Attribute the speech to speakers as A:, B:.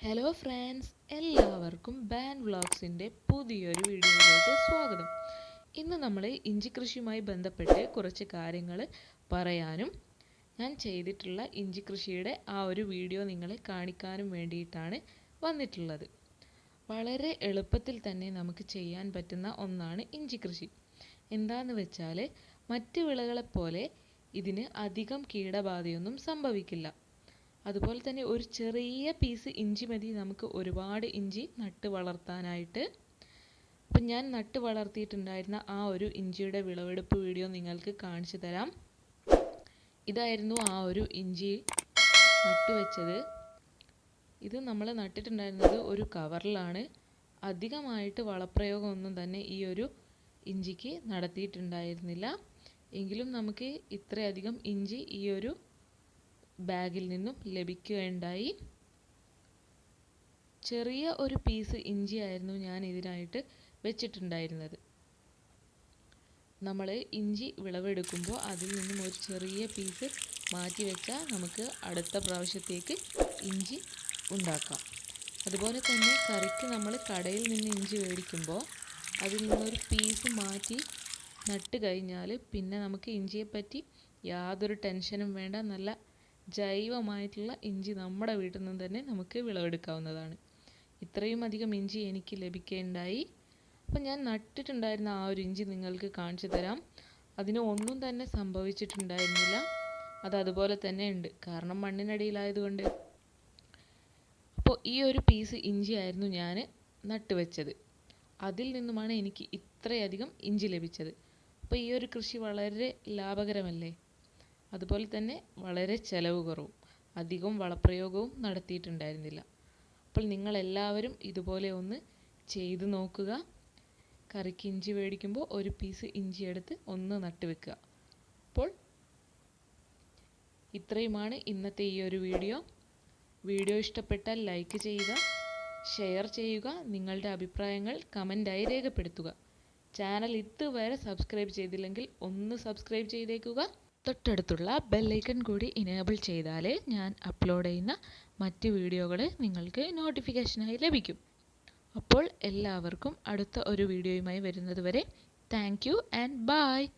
A: Hello friends എല്ലാവർക്കും ബാൻ വ്ളോഗ്സിന്റെ പുതിയൊരു വീഡിയോയിലോട്ട് സ്വാഗതം. ഇന്ന് നമ്മൾ ഇഞ്ചി കൃഷിയുമായി ബന്ധപ്പെട്ട് കുറച്ച് കാര്യങ്ങൾ പറയാനും ഞാൻ ചെയ്തിട്ടുള്ള ഇഞ്ചി കൃഷിയുടെ ആ ഒരു വീഡിയോ നിങ്ങളെ കാണിക്കാനും വേണ്ടിയിട്ടാണ് വന്നിട്ടുള്ളത്. വളരെ എളുപ്പത്തിൽ തന്നെ നമുക്ക് ചെയ്യാൻ പറ്റുന്ന ഒന്നാണ് ഇഞ്ചി കൃഷി. എന്താന്ന് വെച്ചാൽ മറ്റ് വിളകളെപ്പോലെ ഇതിന് അധികം കീടബാധയൊന്നും സംഭവിക്കില്ല. അതുപോലെ തന്നെ ഒരു ചെറിയ പീസ് ഇഞ്ചി മതി. നമുക്ക് ഒരുപാട് ഇഞ്ചി നട്ട് വളർത്താനായിട്ട്. അപ്പം ഞാൻ നട്ട് വളർത്തിയിട്ടുണ്ടായിരുന്ന ആ ഒരു ഇഞ്ചിയുടെ വിളവെടുപ്പ് വീഡിയോ നിങ്ങൾക്ക് കാണിച്ചു തരാം. ഇതായിരുന്നു ആ ഒരു ഇഞ്ചി നട്ടുവെച്ചത് ഇത് നമ്മൾ നട്ടിട്ടുണ്ടായിരുന്നത് ഒരു കവറിലാണ്. അധികമായിട്ട് വളപ്രയോഗമൊന്നും തന്നെ ഈ ഒരു ഇഞ്ചിക്ക് നടത്തിയിട്ടുണ്ടായിരുന്നില്ല. എങ്കിലും നമുക്ക് ഇത്രയധികം ഇഞ്ചി ഈ ഒരു ബാഗിൽ നിന്നും ലഭിക്കുകയുണ്ടായി. ചെറിയ ഒരു പീസ് ഇഞ്ചി ആയിരുന്നു ഞാൻ ഇതിനായിട്ട് വെച്ചിട്ടുണ്ടായിരുന്നത്. നമ്മൾ ഇഞ്ചി വിളവെടുക്കുമ്പോൾ അതിൽ നിന്നും ഒരു ചെറിയ പീസ് മാറ്റി വെച്ചാൽ നമുക്ക് അടുത്ത പ്രാവശ്യത്തേക്ക് ഇഞ്ചി ഉണ്ടാക്കാം. അതുപോലെ തന്നെ കറിക്ക് നമ്മൾ കടയിൽ നിന്ന് ഇഞ്ചി മേടിക്കുമ്പോൾ അതിൽ നിന്നൊരു പീസ് മാറ്റി നട്ട് കഴിഞ്ഞാൽ പിന്നെ നമുക്ക് ഇഞ്ചിയെപ്പറ്റി യാതൊരു ടെൻഷനും വേണ്ട. നല്ല ജൈവമായിട്ടുള്ള ഇഞ്ചി നമ്മുടെ വീട്ടിൽ നിന്ന് തന്നെ നമുക്ക് വിളവെടുക്കാവുന്നതാണ്. ഇത്രയും അധികം ഇഞ്ചി എനിക്ക് ലഭിക്കുകയുണ്ടായി അപ്പം ഞാൻ നട്ടിട്ടുണ്ടായിരുന്ന ആ ഒരു ഇഞ്ചി നിങ്ങൾക്ക് കാണിച്ചു തരാം. അതിന് ഒന്നും തന്നെ സംഭവിച്ചിട്ടുണ്ടായിരുന്നില്ല. അത് അതുപോലെ തന്നെ ഉണ്ട്. കാരണം മണ്ണിനടിയിലായതുകൊണ്ട് അപ്പോൾ ഈ ഒരു പീസ് ഇഞ്ചി ആയിരുന്നു ഞാൻ നട്ടുവെച്ചത് അതിൽ നിന്നുമാണ് എനിക്ക് ഇത്രയധികം ഇഞ്ചി ലഭിച്ചത്. അപ്പോൾ ഈ ഒരു കൃഷി വളരെ ലാഭകരമല്ലേ? അതുപോലെ തന്നെ വളരെ ചിലവ് കുറവും അധികം വളപ്രയോഗവും നടത്തിയിട്ടുണ്ടായിരുന്നില്ല. അപ്പോൾ നിങ്ങളെല്ലാവരും ഇതുപോലെ ഒന്ന് ചെയ്തു നോക്കുക. കറിക്ക് ഇഞ്ചി മേടിക്കുമ്പോൾ ഒരു പീസ് ഇഞ്ചി എടുത്ത് ഒന്ന് നട്ട് വെക്കുക. അപ്പോൾ ഇത്രയുമാണ് ഇന്നത്തെ ഈ ഒരു വീഡിയോ. വീഡിയോ ഇഷ്ടപ്പെട്ടാൽ ലൈക്ക് ചെയ്യുക ഷെയർ ചെയ്യുക നിങ്ങളുടെ അഭിപ്രായങ്ങൾ കമന്റായി രേഖപ്പെടുത്തുക. ചാനൽ ഇതുവരെ സബ്സ്ക്രൈബ് ചെയ്തില്ലെങ്കിൽ ഒന്ന് സബ്സ്ക്രൈബ് ചെയ്തേക്കുക. തൊട്ടടുത്തുള്ള ബെല്ലൈക്കൺ കൂടി ഇനേബിൾ ചെയ്താലേ ഞാൻ അപ്ലോഡ് ചെയ്യുന്ന മറ്റ് വീഡിയോകൾ നിങ്ങൾക്ക് നോട്ടിഫിക്കേഷനായി ലഭിക്കും. അപ്പോൾ എല്ലാവർക്കും അടുത്ത ഒരു വീഡിയോയുമായി വരുന്നതുവരെ താങ്ക് യു ആൻഡ് ബായ്